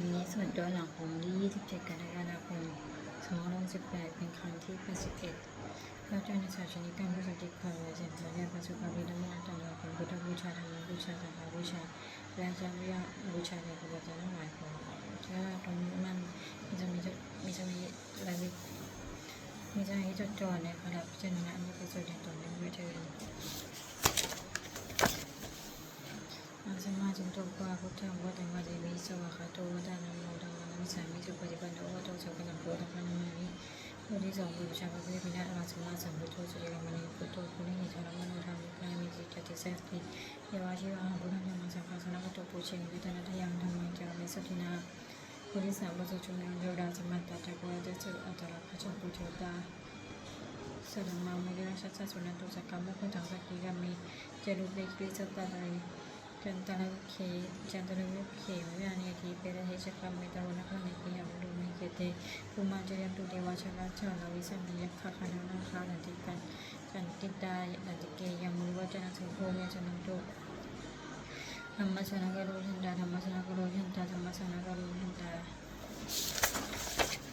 มันนี้ส่วนตัวหลังของที่ 27 กรกฎาคม2568เป็นครั้งที่ 81พระเจ้าในศาสนิการผู้สติคอยไว้เสร็จแล้วได้ประสบความพิธรรมะต่างๆเป็นพุทธบูชาธรรมบูชาสังฆบูชา และจำวิยาบูชาในพระพุทธเจ้าทั้งหลายของเชื่อตรงมันมีจะมีมีจะมีระลึกมีจะให้จดจ่อในขณะพิจารณาอันนี้เป็นส่วนในตนนี้ไม่เทินอาสมาจุนโตปะพุทธังวัตังวะเดวิน มโมธัมมานัมสามิสุปฏิปันโนวะโตสัพพะนังโพธังพะนัมมามิบทที่สองบูชาพระพุทธบิดาอาสมาสัมพุทโธ สุริยมณีพุทโธคุณหิธรรมโนธรรมิกายมิจิจติสัสติเ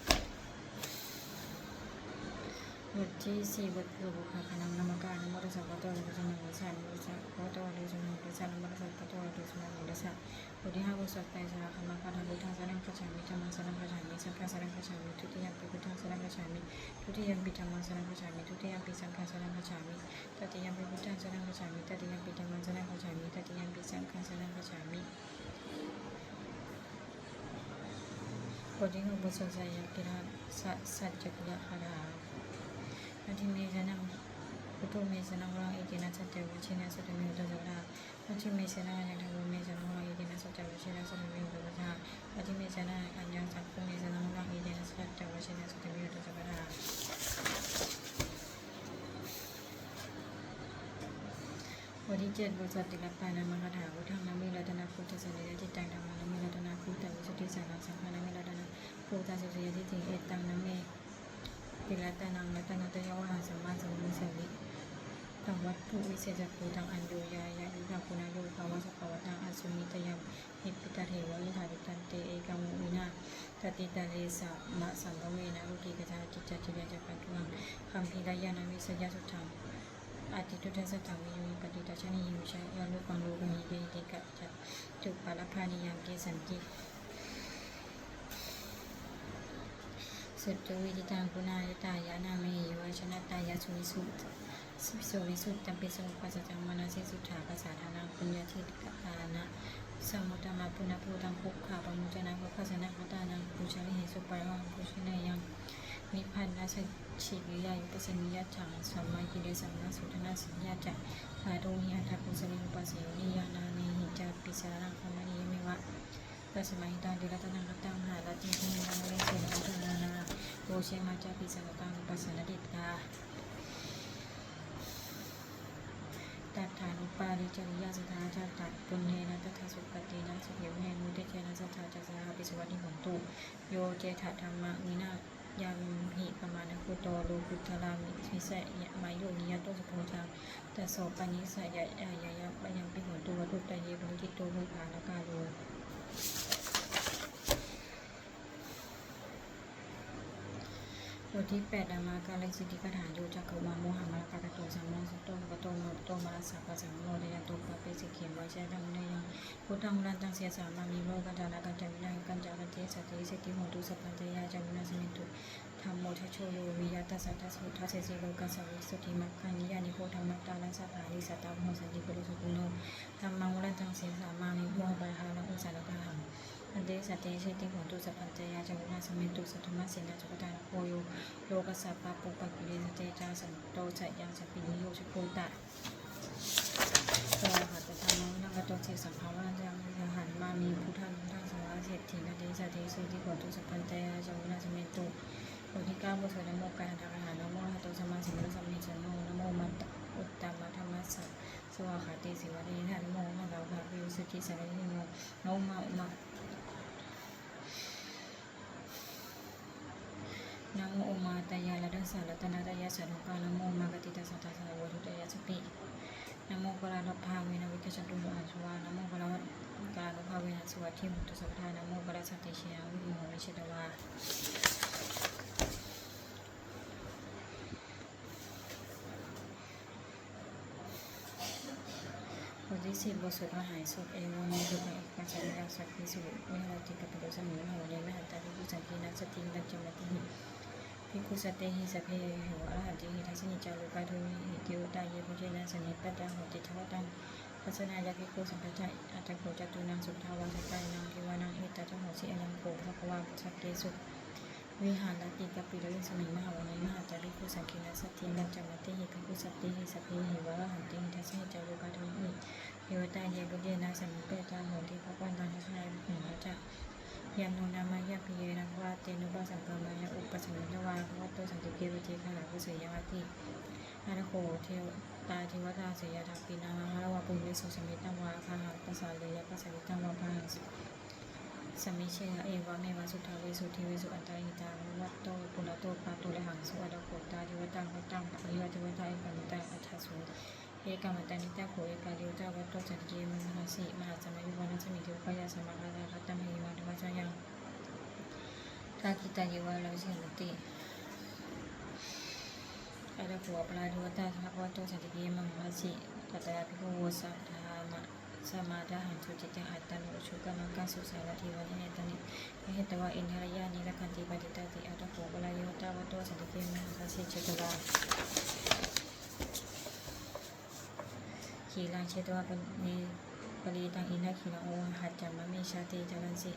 บทที่สามบทสุชุนังโยดาสมัตตาจักวะเดสุอัตตะระพะจัมปุเทตาสดังมามุลิราชสัสสุนันตุสักกรรมพุทธังสักกิกามิจารุเบกริสัตตาไยจันตรนตระวิเควิญาณีทีเปรเทชกรรมรนักนิกิยามดุมิเกเตภูมาจยันตุเทวชนะชาวิสันานาคานันติกันจันติตายันติเกยามุวัจนะสุโภเมชนันตุธรสนากโรชัมสนากโรชันนากโรชันตาบทที่สี่บทคือบุคคลนำนามการนโมตัสสะพระโตอะระหะโตสัมมาสัมพุทธัสสะพระโตอะระหะโตสัมมาสัมพุทธัสนโมตัสสะพระโตอะระหะโตสัมมาสัมพุทธัสสะบทที่ห้าบทสวดไตรสรคมาถาพุทธังสรณังคัจามิธรรมังสรณังคัจามิสังฆังสรณังคัจามิทุติยมปิพุทธังสรณังคัจามิทุติยมปิธรรมังสรณังคัจามิทุติยมปิสังฆังสรณังคัจามิตติยมปิพุทธังสรณังคัจามิตติยมปิธรรมังสรณังคัจามิตติยมปิสังฆังสรณังคัจามิบทที่หกบทสวดไตรยกิรสัจสัจจกิยคาถา ဒီမေဇနာဘုတမေဇနာဘောအေဂျင်နာဆက်တဲ့ဝချင်းနဲ့ဆက်တဲ့မျိုးတို့ဆိုတာဝချင်းမေဇနာနဲ့တဲ့မေဇနာဘောအေဂျင်နာဆက်တဲ့ဝချင်းနဲ့ဆက်တဲ့မျိုးတို့ဆိုတာဝချင်းမေဇနာအညာဆက်တဲ့မေဇနာဘောအေဂျင်နာဆက်တဲ့ဝချင်းနဲ့ဆက်တဲ့မျိုးတို့ဆိုတာဝတိကျက်ဘုဇတိလပန္နမကထာဝထမမိလဒနာပုတ္တစေရတိတိုင်တမနမိလဒနာပုတ္တဝိသတိဆန္ဒသံခဏမိလဒနာပုတ္တစေရတိတေတံနမေ ติรัตนังรัตนตยวหาสัมมาสัมพุทธสวิตังวัตถุวิเศษภูตังอันโดยายายุทธคุณาโยภาวะสภาวตังอสุมิตยังหิปิตาเทวะยิธาติตันเตเอกามุวินาตติตาเลสะมะสัมภเวนะรุกิกจาจิจจติยาจัปัตุังคัมภีรายานาวิสยาสุทังอาทิตุทัสสะทาวิยุปฏิตาชนิยุชายาลุปังโลกหิเกหิกัจจจุปปาลพานิยังเกสันติ สุดจวิจิตังกุณายตายานาเมยวชนะตายาสุวิสุทสุวิสุวิสุทตัมปิสมุปัสสะจังมนาสิสุทธาภาษาทานังปุญญาทิกานะสมุตตมาปุณภูตังภุขาปมุจนะภคัสสนะคตานังปุชลิเหสุปะวังปุชเนยังนิพพันนาสชิวิยายุปสนิยจังสัมมากิเลสัมมาสุทนาสัญญาจังสาธุหิอัตถปุสลิอุปัสสโยนิยานาเนหิจาปิสารังคมณียเมวะปัสมัยตาดิรัตนังกตังหาลติหินังเลเสนังทนานา โอเชมาจาปิสังตังปัสสนเดิตาตัฏฐานุปาริจริยาสถาจาตัดปุณเนนะตถาสุปฏินะสุเยวเนมุเตเจนะสัทธาจัสสาปิสวัสดิหนตุโยเจถธรรมะวินายังหิปมาณคุโตโลกุตรามิมิเสยะมายุนิยตโตสุโพธาแต่โสปนิสยยะยะยะปะยังปิหนตุวัตุตเยบุริโตวิภาลกาโล บทที่แปดอามาการเลสิทธิกถาโยจักขวาโมหะมรกากะโตสัมมาสัตโตกะโตโนโตมารัสสะกะสังโนเดยะโตปะเปสิเขียนไว้ใช้ดังนยังพุทธังรันตังเสียสามามีโลกันจาระกันจาวินัยกันจากันเทสติสติโหตุสัพพันเตยาจามินาสมิตุธรรมโมทชโชโยวิยาตัสสะทัสสุทัสเสสิโลกัสสวิสุทธิมัคคันนิยานิโพธรรมตาลังสัพพานิสัตตาโหสันติโกริสุตุโนธรรมังรันตังเสียสามามิโมหะปะหาลังอุสารกะหัง อันเดสเตเชติโหตุสัพพันเตยาจามินาสมิตุสัทธมัสสินาจุกตานโคโยโลกัสสะปะปุปะกิเลสเตจาสันโตจะยังสัพพินิโยชโคตะสวหัตถานังนังกตโตเสสังภาวันยังหันมามีพุทธังทังสวาเสถินาเดสเตสุติโหตุสัพพันเตยาจามินาสมิตุบทที่ก้าบทสวดนโมกายทางอาหารนโมหัตโตสมาสัมพุทธัสมิจโนนโมมัตตอุตตมธรรมสสะสวาขาติสิวะเดนะนโมหัตถะภะวิสุทธิสัพพิโนโนมะมะ นะโมโอมาตายาละดัสสะรัตนาตายาสันกานะโมมากติตาสัตตาสาวะทุตยาสปินะโมกราลภาเวนะวิกชันตุลอาชวานะโมกราวัตกาลภาเวนะสวัสดิมุตสัพพทานะโมกัสสติเชียวิโมวิชิตวาบทที่สิบบทสวดมหายสุขเอวมีดุขเอกปัจจัยราสักพิสุวิหารติกปิโดสมุนหวเนมหันตาภิกขุสังคีนัสตินัจจมติหิ ภิกขุสเตหิสพเพหิวอรหันติหิทัสนิจารุกาทุหิติวตายเยพุเจนะสนิปัตตังโหติทวตังพัสนายาภิกขุสังฆจายอัตถโกจตุนังสุทาวาสกายนางเทวานังเอตตะโหสิอนังโกภควาสักเกสุวิหารติกปิโดยสมิงมหาวันมหาจาริกุสังคินาสตินัจจมติหิภิกขุสัตติหิสัพเพหิวะหันติหิทัสนิจารุกาทุหิเทวตาเยบุเยนะสมิเปตาโหติพระวันตันทัศนายหนึ่งพระจัก ยามโนนามายาพิเยนะวาเตนุบาสังกามายาอุปสมิทวาภวะโตสันติเกวิเจขลาภุเสยวติอาระโคเทวตาเทวตาเสยทาปีนาหารวะปุเวสุสมิตังวาคาหาปัสสาเลยปัสสิตังวาพาหิสมิเชนะเอวะเมวะสุทธาเวสุทิเวสุอันตาหิตาวัตโตปุระโตปาตุเลหังสุอดโคตาเทวตาวัตังปะริวะเทวตาอกามิตาอัฏฐสุ เอกามัตตานิตาโขเอกาเดียวตาวัตโตจันเกมมหาสีมหาสมัยวิวันสมิเทวปยาสมาคาราคัตตมหิมาธวัชยังทาคิตาเยวาลาวิสินติอาดาผัวปลาดุวตาทักวัตโตจันติเกมมหาสีตัตยาภิกขวสัทธามะสมาดาหันสุจิตังอัตตันโอชุกามังกาสุสารทิวันเนตันิเหตวะอินทรยานิรักันติปฏิตาติอาดาผัวปลาเยวตาวัตโตจันติเกมมหาสีเจตวา ขีลังเชตวาปณีปรีตังอินาขีลังโอหัจจามะเมชาติจารันสิ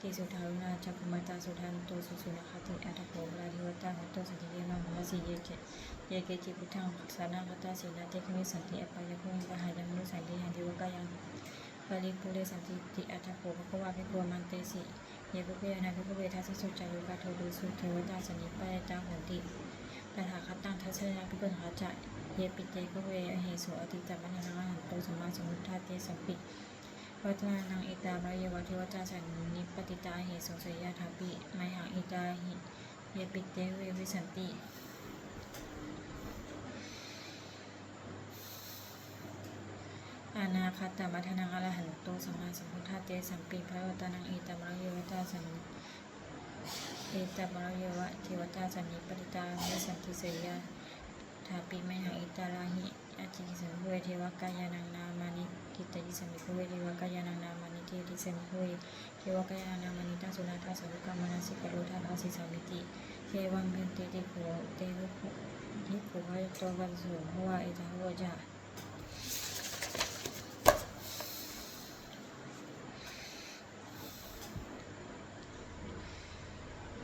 ติสุทารุณาจักขุมาตาสุทันโตสุสุนาคติอัตโภปราธิวตาหัตโตสันติเยมังมะสีเยเจเยเกจิพุทธังสานังคตาสีนาเตคมิสันติอปายภูมิปะหายมนุสันติหันติวกายังปริปุเรสันติติอัตโภภควาภิกขุมันเตสิเยปุเปยนาภิกขุเวทัสสุจารุกาโทดุสุเทวตาสนิปายตาโหติตถาคตังทัศนาภิกขุหาจะเยปิเตกเวเหสุอติจัมมนาหันโตสมมาสมุทธาเตสัมปิวัฒนานังอิตาบรายวัทิวัตาสันนิปติตาเหสุสยาทาปิไมหังอิตาหิเยปิเตเววิสันติอานาคตมัทนังอรหันโตสัมมาสัมพุทธาเตสัมปิพระวัตานังอิตาบรยวัตาสันเอตาบรยวัทิวัตาสันนิปติตาเวสันติสยาทาปิไมสัมภเวเทวกายานังนามานิกิตติสัมมิภเวเทวกายานังเกติสัมมิภเวเทวกายานังนามานิตังสุนาทาสัพพกามนาสิกโรธาภาสิสามิติเทวังเบนเตติโขเตวุขุทิโขวะโตวันสุหัวเอตาหัวจาสิโลกามานุกัสสามิยะหินตาตาสวะหินตาปุถุสีหสันลินา tapimena italahi atikisami huwede wakayanang namani kitajisami huwede wakayanang namani kitajisami huwede kewakayanang namani tasuna tasaruka manasikaluta asisamiti kewang bente dikuwa utehu dikuwa tobazu huwa itahuwa jaa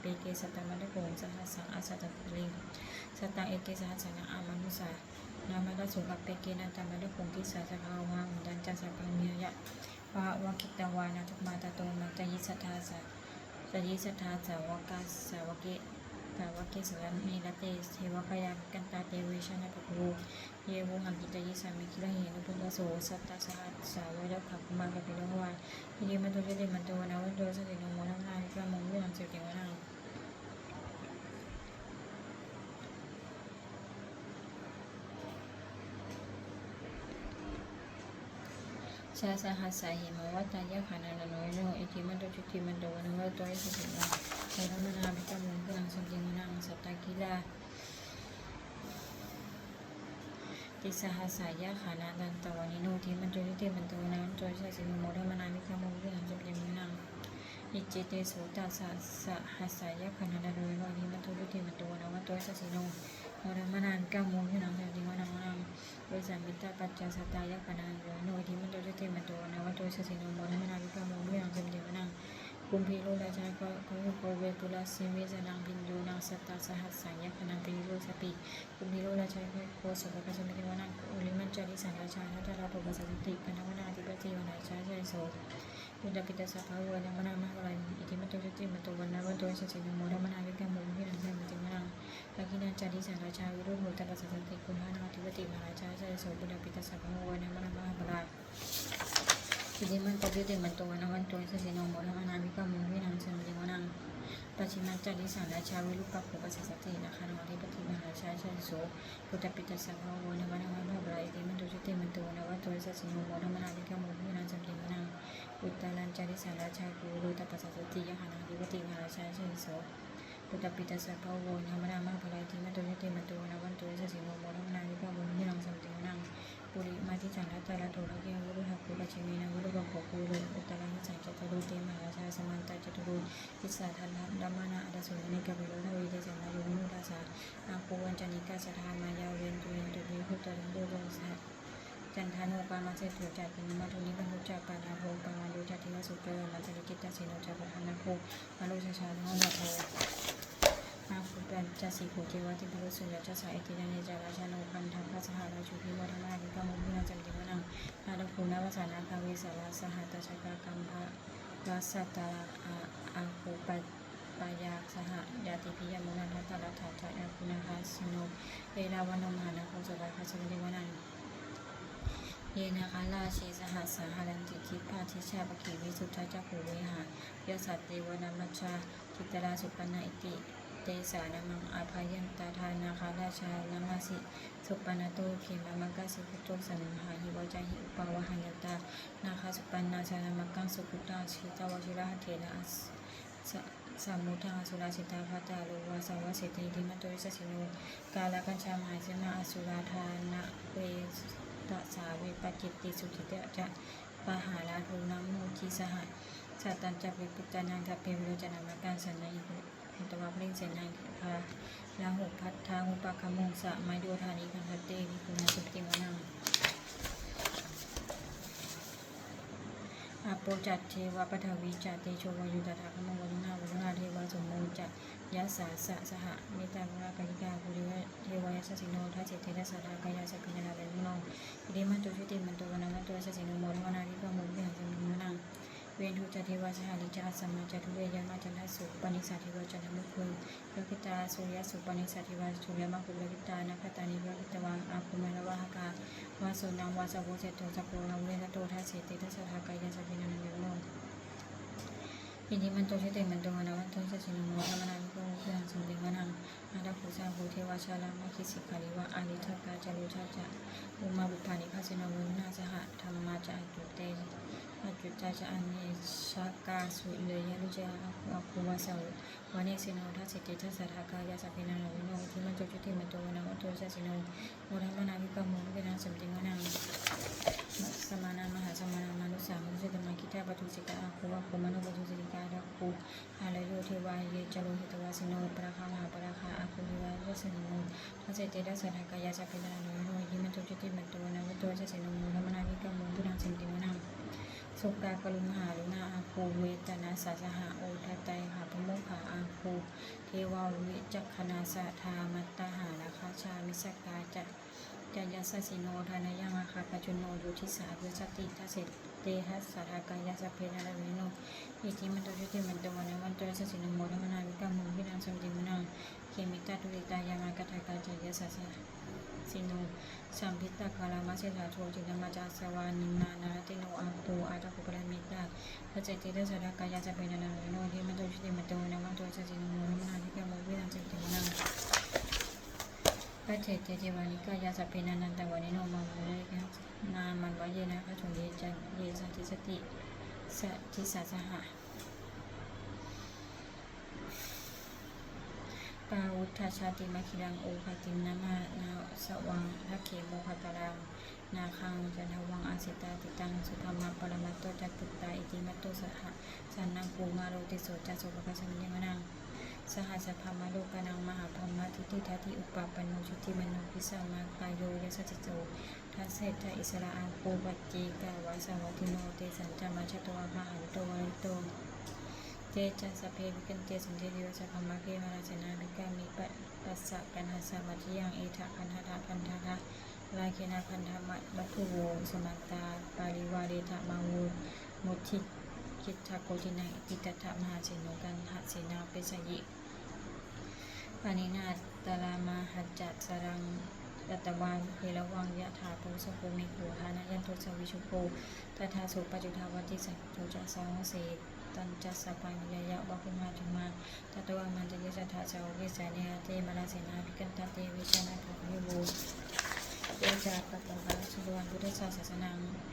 เปเกสตตมะเดโกงสหัสสังอาสัตตลิงสตังเอเกสหัสสนะอามานุสานามาตสุกัปเปเกนันตามะเดคงกิสาสภาวะดันจัสปังเมียะวะวะกิตวานาทุกมาตโตมาตยิสทาสะสยิสทาสาวกาสาวเกภาวเกสรันเมลเตเทวกายากันตาเตเวชนะปะภูเยวุหังกิตยิสามิคิลเหนุพุทธโสสัตตาสหัสสาวะขับมากะปิโลวายิมันตุเจเดมันตุวนาวันโดสติโนโมนังนาวิกามงวิรังเสติวนัง ชาสหัสสาหิมวัตายะขานาโนโนอิทิมันตจุติมันตวันวัตโตยสุติมาโอรมนาภิกรมุงกุลังสัมจิมนังสัตตกิลาติสหัสายะขานาดันตวานิโนทิมันตจุติมันตวันวัตโตยชาสิมโมรมนาภิกรมุงกุลังสัมจิมนังอิจิเตโสตัสสะหัสายะขานาดันโนยโนอิทิมันตจุติมันตวันวัตโตยชาสิโน โอรมนาภิกรมุงกุลังสัมจิมนังนังโดยสามิตาปัจจาสตายะปนาโยโนทิมันโตเจเตมันโตนะวัตโตสสิโนโมนะมานาวิกาโมวิยังสมเดวนังกุมพีโลราชาก็ก็โกเวปุลาสิเวสนังพินโยนังสตาสหัสสังยคนังปิโลสปิกุมพีโลราชาก็โกสกกัสมิติวนังโอลิมันจาริสังราชานัตตาโตกัสสติปนวนาธิปติวนาชาใจโสยุดปิตาสัพพะวะนะมนามาลัยอิติมันนะวันตุสิสินโมรมนวิกามุมิรังสัมมิติมนังลักินันจาริสังราชาวิโรโหตปัสสติคุณหานาธิปติวนาชาใจโสบุญปิตาสัพพะวะนะมนามาลัยอิติ มันตติติมันโตวันวันโตสสิโนโมทนามิกามุวินังสัมจิวนังปัจฉิมัจจาริสังราชาวิรุปปุปสัสสตินาคานวัติปฏิมหาชาชาโสพุทธปิตสัพพะโวนะวันวันพระบรายติมันตุจิติมันโตวันวันโตสสิโนโมทมนามิกามุวินังสัมจิวนังอุตตรัญจาริสังราชาภูรุตปัสสสติยหานาธิปติมหาชาชาโสพุทธปิตสัพพะโวนะวันวันพระบรายติมันตุจิติมันโตวันวันโตส สิโนโมทมนามิกามุวินังสัมจิวนังปุริมาทิจังรัตตาลโทระเกวุรุหักุปัจฉิมีนาวุรุบังโขคูโรอุตตรังสังจตโรเตมหาราชาสมันตาจตุโรทิสาทันดัมมานาอดสุนิกาเวโรทวีเจสังนายุนุราสาอาภูวันจันิกาสถามายาเวนตุเวนตุเวหุตริโดโรสะจันทานุปามาเสตุจัติมาทุนิบังคุจาปานาโภปามาโยจัติวสุเกมาจริกิตาสิโนจักปะหานาโภมาโลชาชาโนนาโภ อาภูปัญจสีโขเจวะติภิรุสุยะจะสายตินาเนจาราชาโนพันธังพระสหราชุพิวัฒนาภิกามุมินาจันติวนังนาดภูนาวสานาคาเวสาวาสหัตชกากัมภะวัสตาอาอาภูปัปายาสหยาติพิยมุนันทตาลัฏฐาจอาภูนาคาสิโนเอราวนมหานาโคสวายคาสมิติวนังเยนะคาราชีสหัสสาหารันติทิพาทิชาปกิวิสุทธาจักขุเวหายสัตเตวนามัชชาทิตราสุปนาอิติ เตสานมังอาภายันตาทานาคาราชานามาสิ สุปนาโตเขมามังกสิกุโตสันหาหิวจาหิอุปาวหันยตา นาคาสุปนาชานามังกังสุกุตาชิตาวชิระเทนะสสามุทังอสุราสิตาภาตาโลวาสาวเสติธิมัตโตวิสสิโนกาลกัญชามหาเสมาอสุราธานะเวตสาวิปจิตติสุจิตะจะปหาลาทูนัมโมทิสหะสัตตัญจะวิปุตตานังทัพเพวิโรจนามาการสันนั ยหิตวะเพลงเสนังพาลาหุพัทธาหุปะคมงสะมาโยธานิคันทเตวิปุณสุติวนังอโปจัตเทวปทวีจัตเตโชวายุตถาคมงวรุณาวุณาเทวสมโมจัตยะสาสะสหเมตตาภรากิกาภูริวะเทวายสสิโนทัจเจเทนะสาธากายาสพินานาเวมุนอิริมันตุชุติมันตุวันมันตุสัสสิโนโมรมนาวิปโมวิหังสมิมนัง เวนทุจเทวาสหาลิจาสัมมาจตุเวยามาจันทสุปนิสัติวาจันทมุคุโลกิตาสุยสุปนิสัติวสุยมาคุโลกิตานาคตานิโลกิตวังอาภุเมลวะหกาวาสุนังวาสะโวเจโตสัพโพนาเวนะโตทัสเสติทัสสะทากายาสพินานาเวโนอินิมันโตชิเตมันโตวนาวันโตสัสสินโมธรรมนาวิโกมุขยังสมเด็จวนังอาดาภูสาภูเทวชาลามาคิสิกาลิวะอาลิทักกาจารุชาจะอุมาบุ sina wuna saha thamma cha tu te ma tu cha cha ani shaka su le ya lu cha ku ma sa wu wa ne sina tha se te cha sa tha ka ya sa pe na wu no ji ma chu chu te ma to na ma to sa sina wu mo ra ma na bi ka mo ke na sam ting na samana maha samana manu samu se tama kita batu se ka aku aku manu batu se ka aku ala yo te wa ye chalo hita wa sino para kha para kha aku ni wa yo sino ta se te da sa ka ya sa pe na no าวิโกมุขยังสมเด็จวนังสมานามหาสมานามนุสามุสิตมาคิตาปทุกาอาคูวะโคมโนปทุสิกาดักคูอาลโยเทวาเยจโลหิตนปราคามหาปราคาอาคูวิวาวัสนิโนทัสเจเตดัสสะทากายาสัพพินาโนโนยิมันมันตัวนาวัตตัวจะสิโนโมธรรมนาวิกามุพุทธังสินติมนังสุกากรุณาลุนาอาคูเวตนาสัสหะโอทัตไตหาพมุขาอาคูเทวาวิจักขณาสะธามัตตาหาราคาชามิสกาจัจายาสสิโนทานายังอาคาปจุโนยุทิสาเวสติทัสเสเตหัสสาธากายาสเพนาลาเวโนอิทิมันตุชุติมันตวันวันตุสสิโนโมธรรมนาวิกามุวินังสมติมนังเคมิตาตุริตายามากทากาจายาสสะ สิโนสัมพิตตาคารามาเสสาโทจินมาจาสวานินานาติโนอาปูอาตาคุปรามิตาพระเจติเดสาธากายาสเพนาลาโนทิมันตุชุติมันตวันวันตุสสิโนโมธรรมนาวิกามุวินังสมติมนังพระเจเจเจวานิกายาสพเพนันันตวานิโนมาโมเลกะนามันวะเยนะพระชนเยจันเยสันติสติสทิสาสหะ ปาวุฒชาติมัคิรังโอภติมนามานาสวังทักเขโมคตรังนาคังจันทวังอาสิตาติตังสุภมาปรมัตโตจักปุตาอิติมัตโตสหะสันนังปูมาโรติโสจัสสุภกัสมิยมนังสหัสพามโลกนังมหาพรหมทิฏฐิทัติอุปปันโนชุติมโนพิสัมมากายโยยสัจจโจทัสเสทอิสระอาโปปัจเจกาวาสาวัติโนเตสัญจามาชตวาพาหันโตวริโต เตจัสสเพวิกันเตสันเตดิวสัพพมะเกมาราชนาภิกามิปัสปัสสะกันหัสสะมัทธิยังเอทะคันธทะคันธทะลาเคนาคันธมัตมัทุโวสมัตตาปาริวาเรทะมังวูมุทิคิทาโกทินังอิตถะมหาเสโนกันหเสนาเปสยิปานินาตาลามาหัจจัสรังรัตวานเฮระวังยะถาภูสภูมิโหหานายันทุสวิชุโภตถาสุปจุทาวัติสัจจุจะสาวเส ตันจัสสปัญญายะวะคุมาจุมาตตวามันตยสัทธาสาวกิสาเนหเตมราเสนาภิกันตเตวิชนะทุวิบูเดจาปะตะวะสุวรรณพุทธศาสนา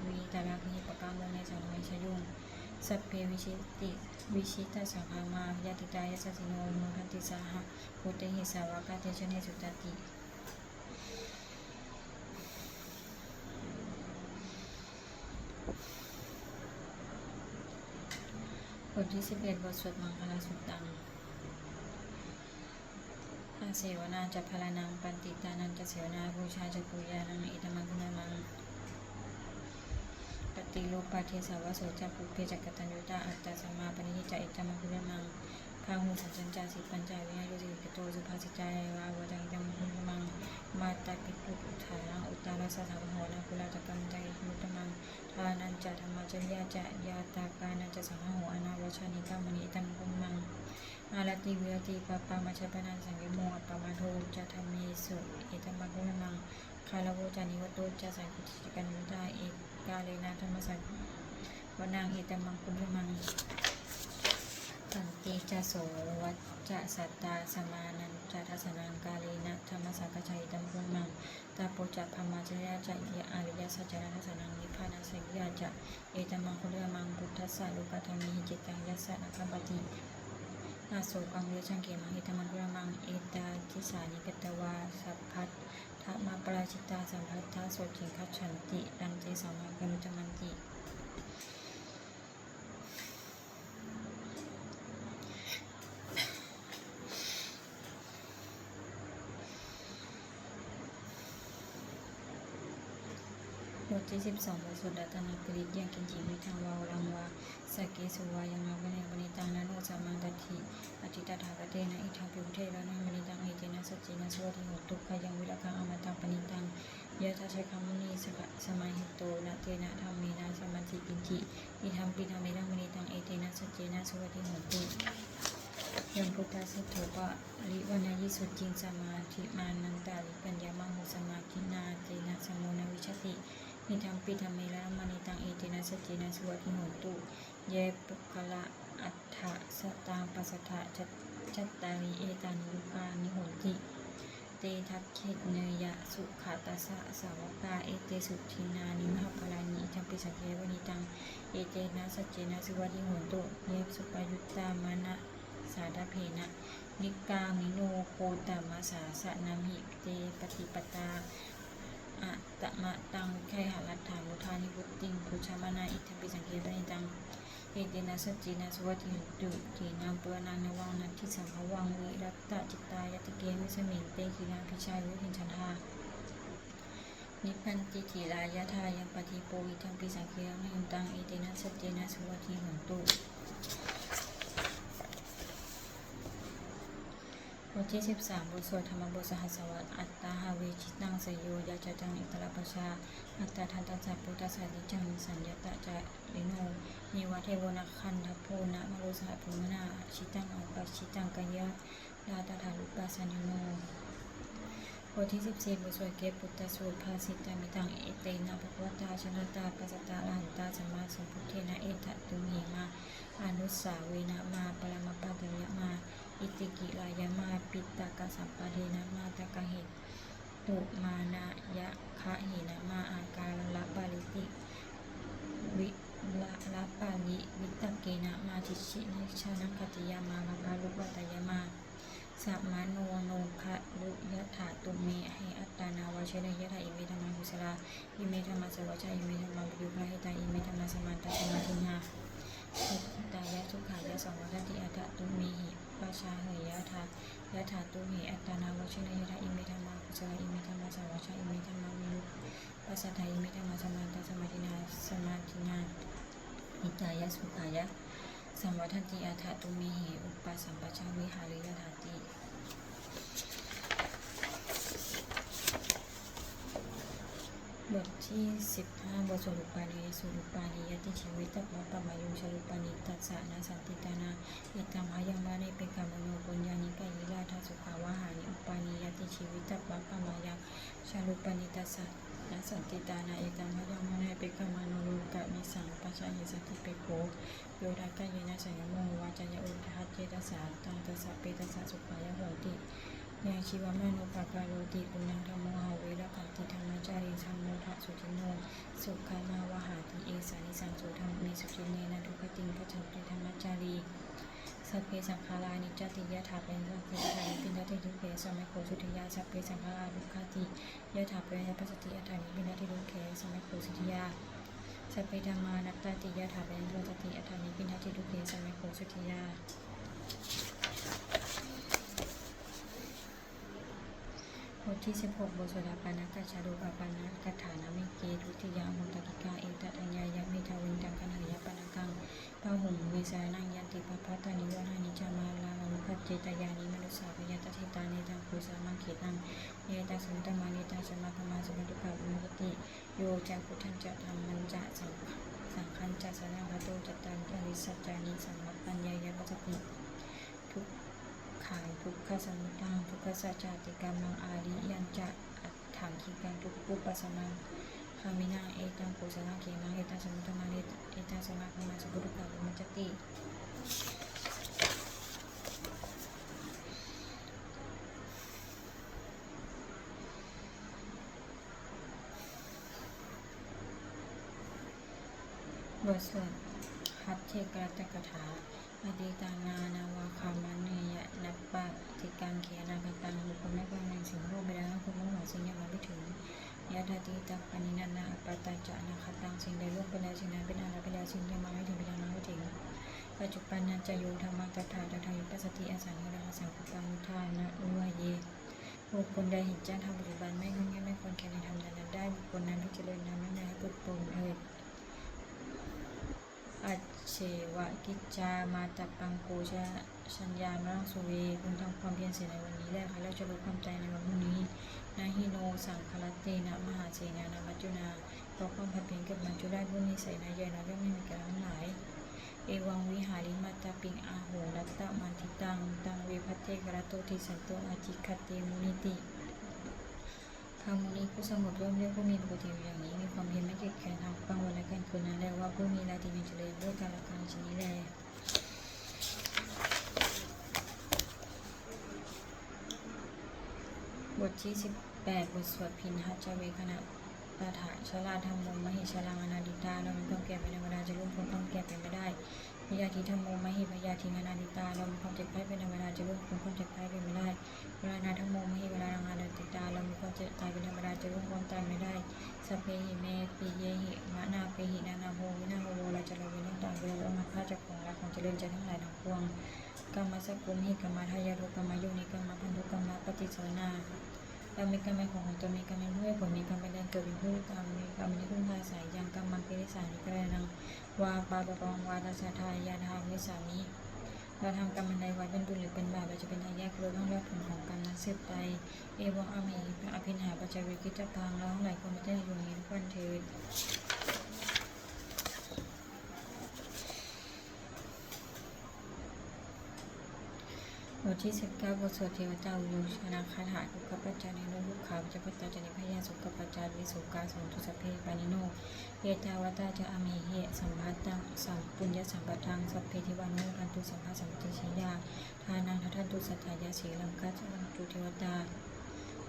วีตาราคิปกังวงในสังเวชยุงสัพเพวิชิติวิชิตสังฆามายติตายสัสิโนโมทันติสาหะพุทธิสาวกาเตชเนสุตติ ทที่สิบเอ็ดบทสวดมังคลาสุตตังอาเสวนาจะพลานังปันติตานันจะเสวนาบูชาจะปุยานังอิตมังคุณามังปฏิรูปปาเทสาวะโสจะปุเพจักตัญญุตาอัตตาสัมมาปณิจจะอิตมังคุณามัง พาหูสัจจัญจาสิปัญจาวิหารโยสิกโตสุภาสิจายวาวจังอิตมังคุณามังมาตาปิปุตุฐานังอุตตาราสสาวะโหนาคุลาตกรรมจังมุตมังทานันจะธรรมจริยาจะยาตากานันจะสังหโหอนาวชานิกามณิตังกุมมังอาลติวิรติปะปามาชปนันสังกิโมอัปมาโทจะธรรมีสุเอตมังกุมมังคาลโวจานิวโตจะสังคุติกันยุตาเอกาเลนะธรรมสังวนางเอตมังกุมัง ตันติจะโสวัจจะสัตตาสมานันจะทัสนังกาเลนะธรรมสังกชัยตัมกุมมังตาโปจะพมาจยาจะเยอาริยสัจจานัสนังนิพพานัสยาจะเอตมังคุเรมังพุทธัสสะลูกธรรมิหิจิตังยัสสะนัคปตินาโสกังเวชังเกมังเอตมังคุเรมังเอตาทิสานิกตวาสัพพัทธมาปราชิตาสัมพัทธาโสจิงคัจฉันติรันเจสัมมากนุจมันติ บ ทที่สิบสองบทสวดดัตนากริยังกินจิมิทังวาวรังวาสเกสุวายังมาวันในวันตังนันโนสามังตัทิอธิตาถาคเตนะอิทังปิวุเทระนังมณิตังเอเจนะสจินะสวัสดิหตุขยังวิรคังอมตังปณิตังยะทัชคัมมุนีสกะสมัยหิตโตนะเตนะธรรมีนะสมาธิกินจิอิทังปิธรรมิรังมณิตังเอเจนะสจินะสวัสดิหตุยังพุทธสิทโธปะลิวนายิสุจิงสมาธิมานันตาลิปัญญามังหุสมาธินาเตนะสมุนวิชติ นิทังปิธรรมิละมานิตังเอตินะสจจินะสวัสดิโหตุ เยปุคละอัฏฐะสตางปัสสะทะจัตจัตตาริเอตานิยุกานิโหติ เตทัคเขตเนยะสุขาตาสะสาวกาเอเตสุทินานิมหพลานิทัมปิสักเยวนิตังเอเตนะสจเจนะสวัสดิโหตุ เยสุปยุตตามานะสาดาเพนะ นิกามิโนโคตมาสาสะนามิเตปฏิปตา อะตะมะตังไคหรัตถามุทานิพุตติงพุชามานาอิทัปิสังเกปนิตังเอเตนะสัจจินะสวัสดิตุทีนังปุรนังนวังนัตทิสังภวังวิรัตตจิตตายติเกมิสมิงเตขีนาพิชัยวิหินชันทานิพันติทีลายะทายังปฏิโปอิทัมปิสังเกปนิตังเอเตนะสัจจินะสวัสดิหันตุ ทที่สิบสามบทสวดธรรมบทสหัสวรรษอัตตาหาเวชิตังสยโยยาจจังอิตระปชา อัตตาทันตัสสะพุทธสสดิจังสัญญตะจะลิโนเนวะเทวนาคันทโพนะมโรสหภูมินาชิตังอัปปชิตังกายะลาตถาลุปัสสันโนบทที่สิบสี่บทสวดเกปุตตสูตรภาสิตามิตังเอเตนะภควตาชนะตาปัสตาลาหันตาสมาสัมพุทเทนะเอตตุมีมาอนุสาเวนะมาปรมปัตยะมา อิติกิลายมาปิตตก สัมปะเดนะมาตกะเหตุมานายะคะเหนะมาอาการละปาริติวิละละปาลิวิตเกนะมาทิชินิชานังคติยามามาพาลุวัตยามาสัมมาโนโนคะลุยะถาตุเมให้อัตตานาวชนะยะถาอิเมธรรมากุสลาอิเมธรรมาสวัชชาอิเมธรรมาปิยุคาหิตาอิเมธรรมาสมันตสมาธินาสุตายะทุกขายะสองวัฏติอัตตตุเมหิ ปัชชาเหยะทายะถาตุเหอัตตานาวชนะยะถาอิเมธรรมากุสลาอิเมธรรมาสาวชาอิเมธรรมามิลุปัสสทาอิเมธรรมาสมาตสมาธินาสมาธินาหิตายะสุขายะสัมวัทันติอาถาตุเมเหอุปปสัมปชาวิหาริยถาติ บทที่15บทสรุปปานีสรุปปานียติชีวิตตปะปะมายุชรุปปานิตัสสะนาสันติตานาอิตัมายังมาในเป็นกามโนปุญญานิกายิราทาสุภาวะหานิอุปานียติชีวิตตปะปะมายังชรุปปานิตัสสะนาสันติตานาอิตัมายังมาในเป็นกามโนโลกะมิสังปัชชาหิสันติเปโกโยทากายนะสังโมวาจายอุทัจเจตัสสะตังตัสสะเปตัสสะสุภายะโหติ ยังชีวมโนปากาโรติปุญญังธรรมโหาเวรคันติธรรมจารีสัมโมทะสุจิโนสุขามาวหาติเอสานิสังสุธรรมเมสุจิเนนะทุกติงกัจฉันติธรรมจารีสัพเพสังขารานิจติยะถาเป็นสังเกตานิปินติทุกเขสมัยโคสุทิยาสัพเพสังขาราทุกขติยะถาเป็นยปัสสติอัฏฐานิปินติทุกเขสมัยโคสุทิยาสัพเพธรรมานัตติยะถาเป็นสัตติอัฏฐานิปินติทุกเขสมัยโคสุทิยา บ ที่ 16บทสวดาปานากัจฉารุปปานากัฐานามิเกทุติยามุตติกาเอตัตัญญายะมิทาวินตังกันหายปานากังปะหุงเวสานังยันติปะพัตตานิวรานิจามาลามุขเจตยานิมนุสาพยตติตานิตังปุสามังเขตังเยตัสสุนตมานิตังสมาคมาสมุตุปะวิมุตติโยจักพุทธันจะธรรมันจะสังสังคันจะสนังคโตจตังจริสัจจานิสัมมัปปัญญายะปัสสติ ขังทุกขสมุทังทุกขสัจจติกรรมังอาริยันจะอัตถังคิกังทุกปุปัสสนังคามินาเอตังปุสนังเขมังเอตังสมุทมังเอตังสมาคมาสุบุรุกาวิมัจจติบทสวดฮัตเทกรัตกถา อดีตานานาวาคามันเนยะนับปะติกังเขียนาคตังบุคคลไม่ฟังในสิ่งโลกไปแล้วคุณมุ่งหวังสิ่งยังมาไม่ถึงยะธาติตัปปนินานาอปตตาจะนาคตังสิ่งใดล่วงไปแล้วสิ่งนั้นเป็นอะไรไปแล้วสิ่งยังมาไม่ถึงไปยังมาไม่ถึงปัจจุบันนันจะโยธรรมตถาตถายุปัสสติอาสังฆราสังฆปังทานะอุวเยบุคคลใดเห็นแจ้งทำปัจจุบันไม่งุ่นง่ไม่ควรแข่ในธรรมนั้นได้บุคคลนั้นพิจารณาไม่ได้ให้ปุตปนเอ่ย อัจเฉวะกิจจามาตับปังโกชะชัญญามรังสุเวคุณทำความเพียรเสียในวันนี้แล้วค่ะแล้วจะลดความใจในวันพรุ่งนี้นาฮิโนสังคลเตนะมหาเสนานามัจจุนาเพราะความเพียรกับมัจจุได้ผู้มีใส่นายใหญ่น้อยย่อมไม่มีการทั้งหลายเอวังวิหาริมาตาปิงอาโหรัตตะมันทิตังตังเวพัเตกระโตทิสันโตอาจิคเตมุนิติ คำมุนีผู้สงบร่มเรียกผู้มีปกติอยู่อย่างนี้ มีความเพียรไม่เกียจแค้นทำกลางวันและกลางคืนนั้นแล้วว่าผู้มีราตรีมีเจริญด้วยการละการชนิดแลบทที่ 18 บทสวดพินทัจเวคณะตาถาชลาธรรมโมมหิชลังอนาดิตาเรามีความแก่เป็นธรรมดาจะร่วมพ้นความแก่เป็นไม่ได้ พยาธิธรรมโมมหิพยาธิอนาดิตาเรามีความเจ็บไข้เป็นธรรมดาจะร่วมพ้นความเจ็บไข้เป็นไม่ได้เวลานาธรรมโมมหิเวลาอนาดิตาเรามีความเจ็บตายเป็นธรรมดาจะร่วมความตายไม่ได้สเพหิเมปิเยหิมะนาเปหินานาโหวินาโหโวเราจะเราเว้นต่างๆเวลามาฆ่าจากของรักของเจริญใจทั้งหลายทั้งปวงกรรมสกุลหิกรรมทายารุกรรมยุนิกรรมพันธุกรรมปฏิสนาเรามีกรรมเป็นของตนมีกรรมเป็นผู้ผลมีกรรมเป็นแดนเกิดเป็นผู้กรรมมี กรรมเป็นที่พึ่งพาสาศัยยังกรรมมังปิริสัยนิกระนังวาปาปะปองวาตาสาทายาทาวิสามิเราทำกรรมใดไว้เป็นบุญหรือเป็นบาปเราจะเป็นทายาทเราต้องรับผลของกรรมนั้นสืบไป เอวะอเมพระอภินหาปัจจวิกิจพังเราทั้งหลายคนไม่ได้อยู่นี้ทุกวันเทิด บทที่19บทสวดเทวตาอุโยชนะคาถาทุกขปัจจานิโนลูกขาวจะปัจจาจนิพยาสุขปัจจาวิสุกาสมุทุสพเพปานิโนเยตาวตาจะอเมเหสัมภัตตังสัมปุญญสัมปทังสัพเพทิวานุพันตุสัมภาสัมปติชยาทานังทัทันตุสัทธยาสีลังคัจลังตุเทวตา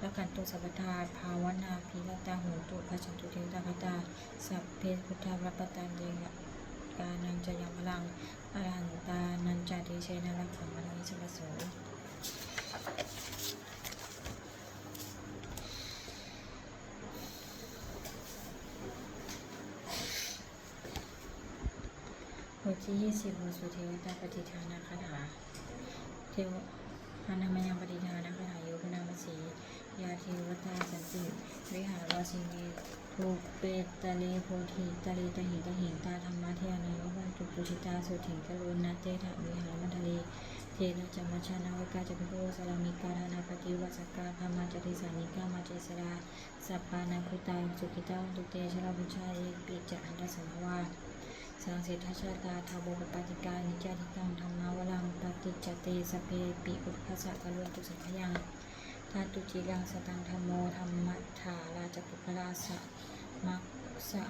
ละกันตุสัพพทาภาวนาภิรตาโหตุขจันตุเทวตาคตาสัพเพพุทธารัปตันเยกานังจะยามลังอรหันตานันจาเดเชนังมันวิสมโส บ ทที่20บทสุเทวตาปฏิทานาคาถาเทวอานามยังปฏิทานาคาถาโยพนามสียาเทวตาสันติวิหารวาสินีทภูเปตตะเลโพธิตะเลตะหิตะหิตาธรรมะเทนายวันตุปุชิตาสุถิงกรุณาเตถะวิหารมัทะเลเทนะจัมมชานาวิกาจพิโกสลามิกาธนาปฏิวัสกาธรรมาจติสานิกามาเจสราสัปปานาคุตาสุขิตาตุเตชลาบุชาเอปิจอันดสังวา สังเสทชาตาทาวปปาติกานิจาติกังธรรมาวลังปฏิจจเตสเพปิอุปคสะกะลุตุสังขยังทาตุจิกังสตังธรรมโมธรรมัฏฐาราจปุคราสะมักสะ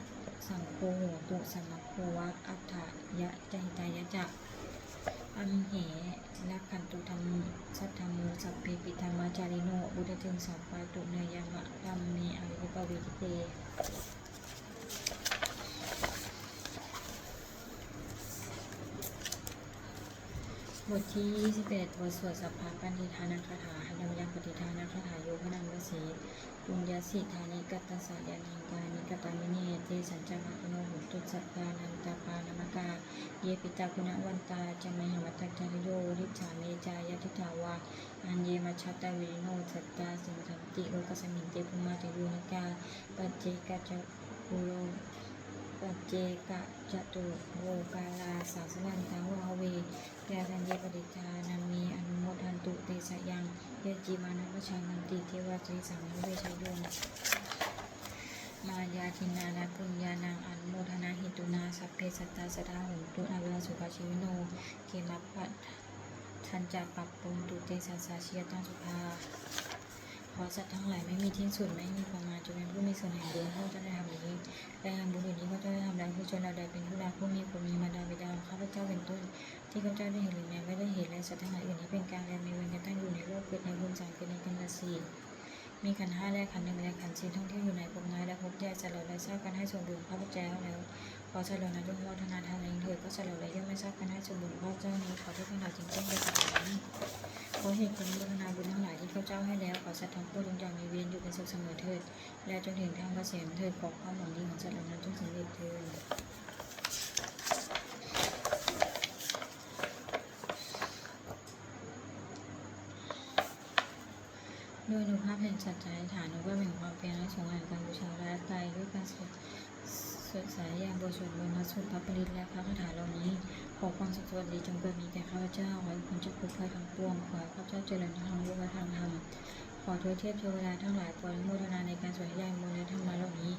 สังโฆโหตุสัมมโควะอัฏฐยะจหิตายะจะอัมเหลักขันตุธรรมสัทธรรมสัพเพปิธรรมาจาริโนบุตถึงสัพปาตุเนยมะธรรมเมอวิปวิทิเต บทที่ 21 บทสวดสัพพะปันธิทานาคาถาหันยยังปฏิทานาคาถาโยพนังวสีปุญญาสิทานิกัตตสะยานังกานิกตามิเนเตสัญจมาปโนหุตุสัพพานันตาปานามกา เยปิตาคุณวันตาจะมหมัตตจริโยริจาเมจายทิทาวาอันเยมัชตาวิโนสัตตาสิงสันติโลกสมิงเตภุมาจยุนิกาปัจเจกจปุโร ปัจเจกะจตุโวกาลาสาสลันตาวาเวแกสัญเยปฏิทานามีอนุโมทันตุเตสยังเยจีมานัปชานันติเทวาตรีสังเวชโยนมายาทินานาปุญญานังอนุโมทนาหิตุนาสัพเพสัตตาสทาหุนตุอเวลสุภาชิวิโนเกมัปปัทันจะปรับปรุงตุเตสัสสาเชียตังสุภา ขอสัตว์ทั้งหลายไม่มีที่สุดไม่มีประมาณจะเป็นผู้มีส่วนแห่งบุญเขาจะได้ทำอย่างนี้และแห่งบุญอื่นนี้เขาจะได้ทำใดผู้ชนเราใดเป็นผู้รักผู้มีผู้มีมารดาบิดาของข้าพเจ้าเป็นต้น ที่ข้าพเจ้าได้เห็นหรือแม้ไม่ได้เห็นและสัตว์ทั้งหลายอื่นที่เป็นกลางและมีเวรกันตั้งอยู่ในโลกเกิดในบุญสามเกิดในกันลสีมีขันห้าและขันหนึ่งและขันสี่ท่องเที่ยวอยู่ในภพน้อยและภพใหญ่สลดและทราบกันให้ส่วนบุญข้าพเจ้าแล้ว ขอสลดนะทุกโมทนาทานเองเถิดก็สลดและย่อมไม่ทราบกันให้ส่วนบุญข้าเจ้านี้ขอทุกท่านเราจริงๆด้วยกันขอเหตุคุณบุญนาบุญทั้งหลายที่ข้าเจ้าให้แล้วขอสัตว์ทั้งปวงจงจำมีเวียนอยู่เป็นสุขเสมอเถิดและจนถึงทางเกษมเถิดขอความหวังดีของสัตว์เหล่านั้นจงสำเร็จเถิดโดยอนุภาพแห่งสัจจะฐานอนุภาพแห่งความเพียรและสงฆ์แห่งการบูชาและตายด้วยการสวด สวดสายยาบทสวดมนต์และสวดพระปริตและพระคาถาเหล่านี้ ขอความสุขสวัสดีจงเกิดมีแก่ข้าพเจ้า ขอให้คุณจะคุกภัยทั้งปวง ขอให้ข้าพเจ้าเจริญทั้งทางโลกและทางธรรม ขอทวยเทพเทวดาทั้งหลายโปรดอนุโมทนาในการสวดยายมนต์และธรรมะเหล่านี้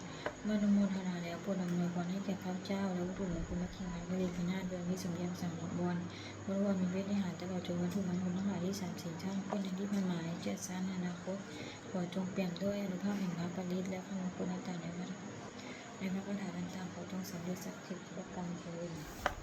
เมื่ออนุโมทนาแล้วโปรดอำนวยพรให้แก่ข้าพเจ้า และผู้หลวงคุณพระคิงหาวิริพนาถเดือนวิสมเยามสังบวรบริวารมีเวทในหารตลอดจนวันทุกวันคุณทั้งหลายที่สามสิ่งทั้งเป็นที่พันหมายเจ็ดสานอนาคต ขอจงเปลี่ยนด้วยอนุภาพแห่งพระปริตและพระมงคลต่างๆในพระ ในพระคาถาต่างๆของสำเร็จสักดิ์สิบประการเลย